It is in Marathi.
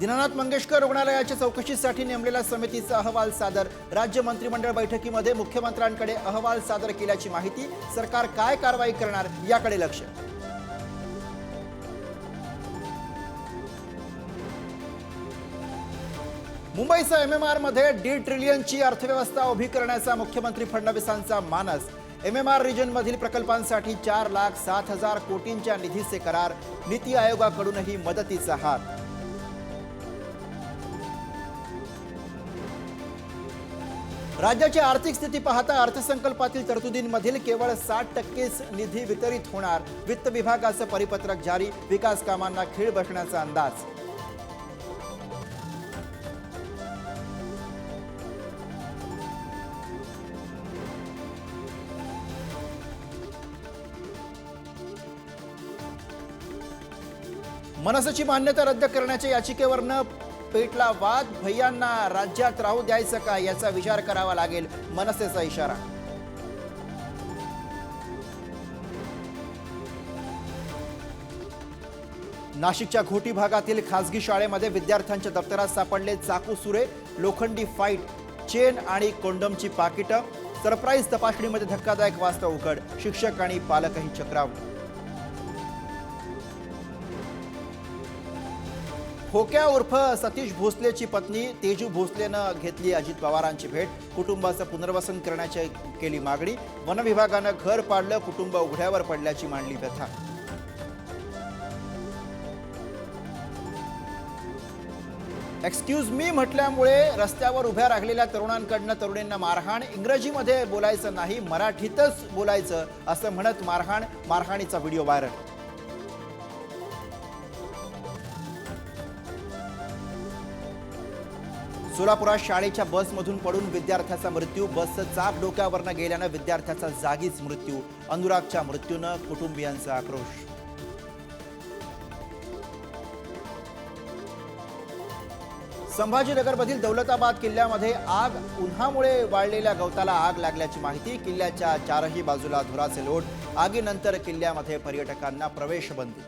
दीनानाथ मंगेशकर रुग्णालयाच्या चौकशीसाठी नेमलेल्या समितीचा अहवाल सादर. राज्य मंत्रिमंडळ बैठकीमध्ये मुख्यमंत्र्यांकडे अहवाल सादर केल्याची माहिती सरकार काय कारवाई करणार याकडे लक्ष. मुंबईसह एम एम आरमध्ये दीड ट्रिलियनची अर्थव्यवस्था उभी करण्याचा मुख्यमंत्री फडणवीसांचा मानस. एम एम आर रिजनमधील प्रकल्पांसाठी चार लाख सात हजार कोटींच्या निधीचे करार. नीती आयोगाकडूनही मदतीचा हात. राज्याची आर्थिक स्थिती पाहता अर्थसंकल्पातील तरतुदींमधील केवळ साठ टक्केच निधी वितरित होणार. वित्त विभागाचं परिपत्रक जारी विकास कामांना खीळ बसण्याचा अंदाज. मनसेची मान्यता रद्द करण्याच्या याचिकेवरनं पेटला वाद भैयांना राज्यात राहू द्यायचं का याचा विचार करावा लागेल. मनसेचा इशारा. नाशिकच्या घोटी भागातील खासगी शाळेमध्ये विद्यार्थ्यांच्या दप्तरात सापडले चाकू सुरे लोखंडी फाईट चेन आणि कोंडमची पाकिटं. सरप्राईज तपासणीमध्ये धक्कादायक वास्तव उघड. शिक्षक आणि पालकही चक्रावले खोक्या उर्फ सतीश भोसलेची पत्नी तेजू भोसलेनं घेतली अजित पवारांची भेट. कुटुंबाचं पुनर्वसन करण्याची केली मागणी. वनविभागानं घर पाडलं कुटुंब उघड्यावर पडल्याची मांडली व्यथा. एक्सक्यूज मी म्हटल्यामुळे रस्त्यावर उभ्या राहिलेल्या तरुणांकडनं तरुणींना मारहाण. इंग्रजीमध्ये बोलायचं नाही मराठीतच बोलायचं असं म्हणत मारहाण. मारहाणीचा व्हिडिओ व्हायरल. सोलापुरात शाळेच्या बसमधून पडून विद्यार्थ्याचा मृत्यू बसचं चाप डोक्यावरनं गेल्यानं विद्यार्थ्याचा जागीच मृत्यू अनुरागच्या मृत्यूनं कुटुंबियांचा आक्रोश. संभाजीनगरमधील दौलताबाद किल्ल्यामध्ये आग उन्हामुळे वाळलेल्या गवताला आग लागल्याची माहिती किल्ल्याच्या चारही बाजूला धुराचे लोट आगीनंतर किल्ल्यामध्ये पर्यटकांना प्रवेश बंदी.